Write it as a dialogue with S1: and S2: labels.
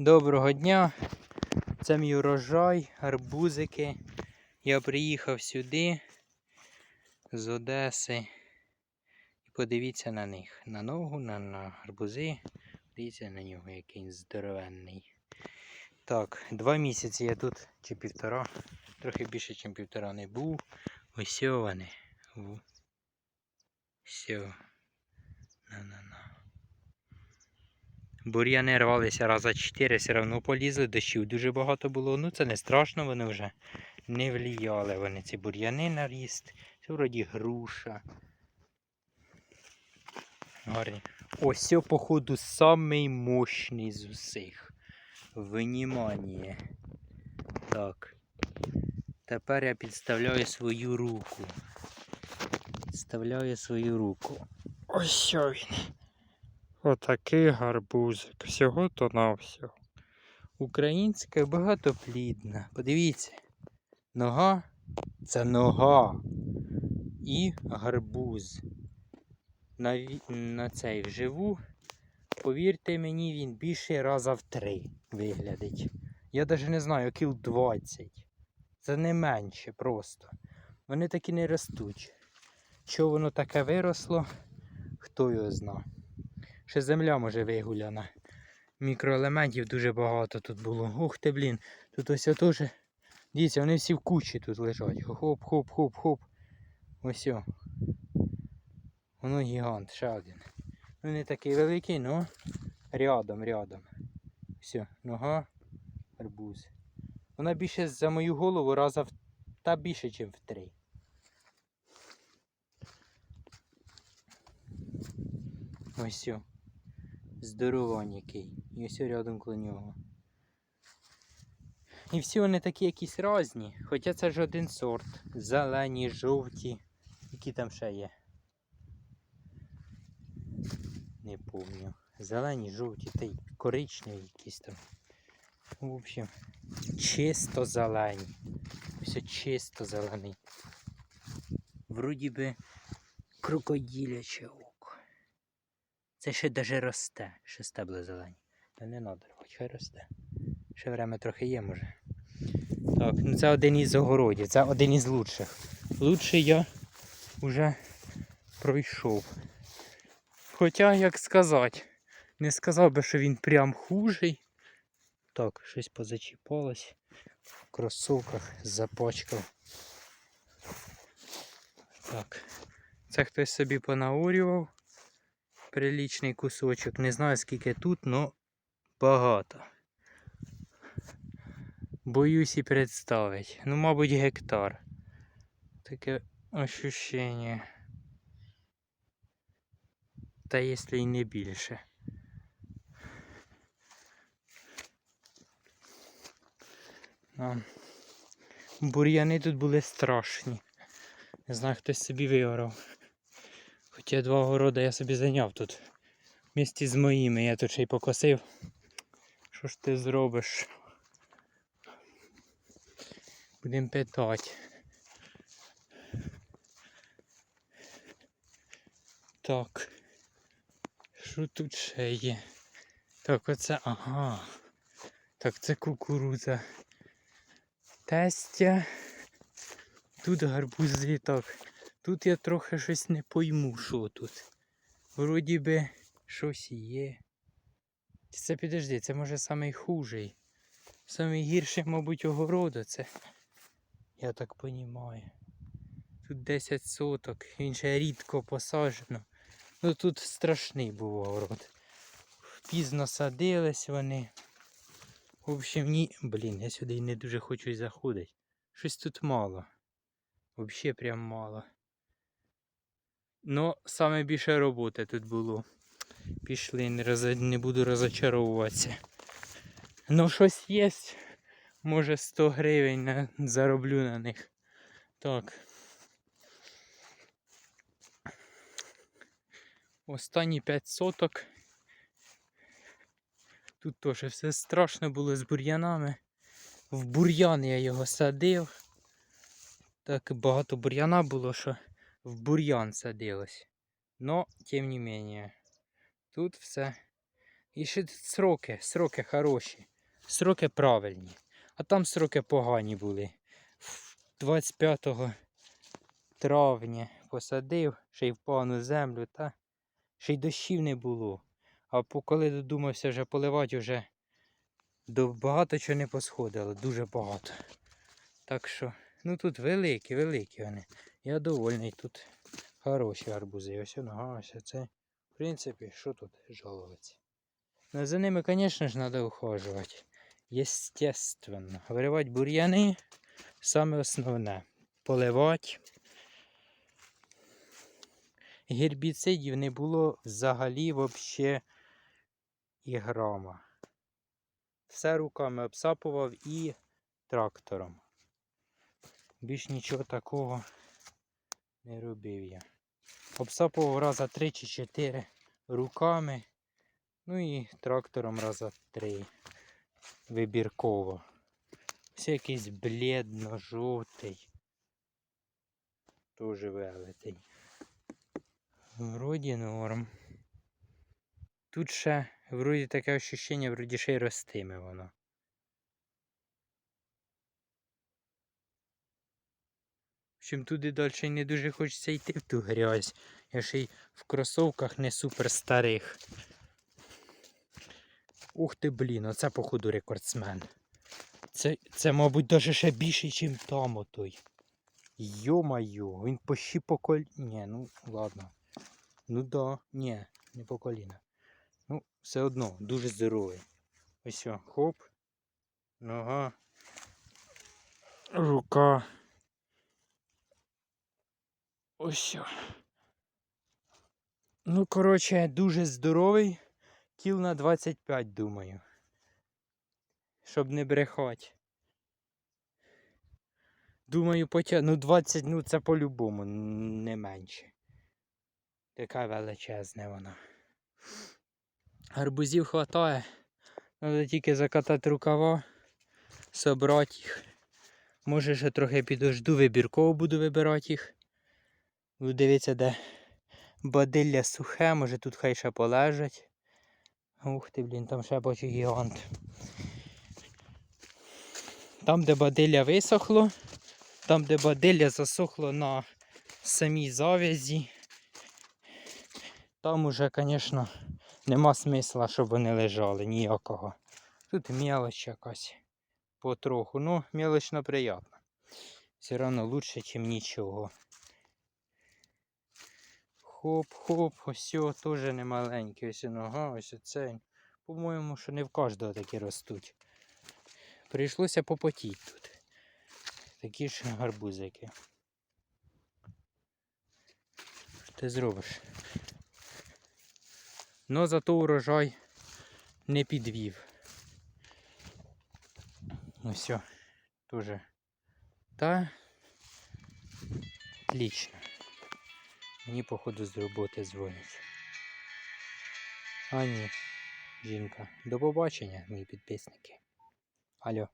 S1: Доброго дня. Це мій урожай, гарбузики. Я приїхав сюди з Одеси. І подивіться на них. На ногу, на, на гарбузи. Дивіться на нього, який він здоровенний. Так, два місяці я тут, чи півтора, трохи більше, ніж півтора не був. Ось вони. Все. На-на-на. Бур'яни рвалися раза 4, все одно полізли, дощів дуже багато було. Ну це не страшно, вони вже не вліяли вони ці бур'яни на ріст. Це вроді груша. Гарні. Ось походу, самий мощний з усіх. Внимание. Так. Тепер я підставляю свою руку. Підставляю свою руку. Ось що він. Отакий гарбузик. Всього то на всього. Українська багатоплідна. Подивіться. Нога це нога. І гарбуз. На, на цей вживу. Повірте мені, він більше раза в три виглядить. Я навіть не знаю, кіл 20. Це не менше просто. Вони такі не ростуть. Що воно таке виросло, хто його зна. Ще земля може вигуляна. Мікроелементів дуже багато тут було. Ух ти, блін. Тут ось теж. Дивіться, вони всі в кучі тут лежать. Хоп-хоп-хоп-хоп. Ось. о. Воно гігант, ще один. Ну не такий великий, но рядом, рядом. Все, нога, арбуз. Вона більше за мою голову раза в та більше, ніж в три. Ось все. Здоровань який. І ось рядом коло нього. І всі вони такі якісь різні, хоча це ж один сорт. Зелені, жовті. Які там ще є? Не помню. Зелені, жовті та й коричневі якісь там. В общем, чисто зелені. Все чисто зелений. Вроді би крокоділяче око. Це ще даже росте, ще стебла зелені. Та не надо рвати, хай росте. Ще время трохи є, може. Так, ну це один із огородів, це один із лучших. Лучший я вже пройшов. Хоча, як сказати, не сказав би, що він прям хужий. Так, щось позачіпалось. В кросовках запачкав. Так. Це хтось собі понаурював. Прилічний кусочок. Не знаю скільки тут, але багато. Боюсь і представить. Ну, мабуть, гектар. Таке ощущення. Та якщо і не більше. Бур'яни тут були страшні. Не знаю, хтось собі виорав. Хоча два города я собі зайняв тут. Вместе з моїми я тут ще й покосив. Що ж ти зробиш? Будемо питати. Так. Що тут ще є? Так, оце, ага. Так, це кукурудза. Тестя. Тут гарбузи так. Тут я трохи щось не пойму, що тут. Вроді би щось є. Це підожди, це може самий хужий. Гірший, мабуть, огорода це. Я так понімаю. Тут 10 соток, він ще рідко посаджено. Ну тут страшний був огород. Пізно садились вони. В общем, ні. Блін, я сюди не дуже хочу заходити. Щось тут мало. Взагалі прям мало. Ну, саме більше роботи тут було. Пішли, не, роз... не буду розочаровуватися. Ну, щось є. Може 100 гривень на... зароблю на них. Так. Останні 5 соток. Тут теж все страшно було з бур'янами. В бур'ян я його садив. Так багато бур'яна було, що в бур'ян садилось. Но, тим не менее, тут все. І ще тут сроки, сроки хороші. сроки правильні. А там сроки погані були. 25 травня посадив, ще й впав на землю, та ще й дощів не було. А коли додумався вже поливати, вже багато чого не посходило, дуже багато. Так що, ну тут великі, великі вони. Я довольний, тут хороші гарбузи. Ось нога, ось це. В принципі, що тут жалуватися? Ну, за ними, звісно ж, треба ухажувати. Естественно. Виривати бур'яни саме основне. Поливати. Гербіцидів не було взагалі вообще і грама. Все руками обсапував і трактором. Більш нічого такого не робив я. Обсапував раза 3 чи 4 руками. Ну і трактором раза 3 вибірково. Все якийсь бледно-жовтий. Тоже велетень. Вроді норм. Тут ще, вроді таке ощущення, вроді ще й ростиме воно. Общем, туди далі не дуже хочеться йти в ту грязь. Я ще й в кросовках не супер старих. Ух ти, блін, оце походу рекордсмен. Це, це мабуть, навіть ще більший, ніж там отой. Йо-майо, він почти по колі... Ні, ну ладно. Ну да, ні, не по коліна. Ну, все одно, дуже здоровий. Ось о, хоп. Нога. Рука. Ось. о. Ну, коротше, дуже здоровий. Кіл на 25, думаю. Щоб не брехати. Думаю, потя... ну 20, ну це по-любому, не менше. Така величезна вона. Гарбузів хватає. Треба тільки закатати рукава, собрати їх. Може ще трохи підожду, вибірково буду вибирати їх. Буду дивитися, де бадилля сухе, може тут хай ще полежать. Ух ти, блін, там ще бачу гігант. Там, де бадилля висохло, там, де бадилля засохло на самій завязі, там уже, звісно, нема смисла, щоб вони лежали ніякого. Тут мелоч якась потроху. Ну, мелочно приємно. Все одно лучше, ніж нічого. Хоп-хоп, ось о, теж не маленький. Ось нога, ось оцей. По-моєму, що не в кожного такі ростуть. Прийшлося попотіти тут. Такі ж гарбузики. Що ти зробиш? Но зато урожай не підвів. Ну все, тоже. Та отлично. Мені походу з роботи дзвонять. А ні, жінка. До побачення, мої підписники. Алло.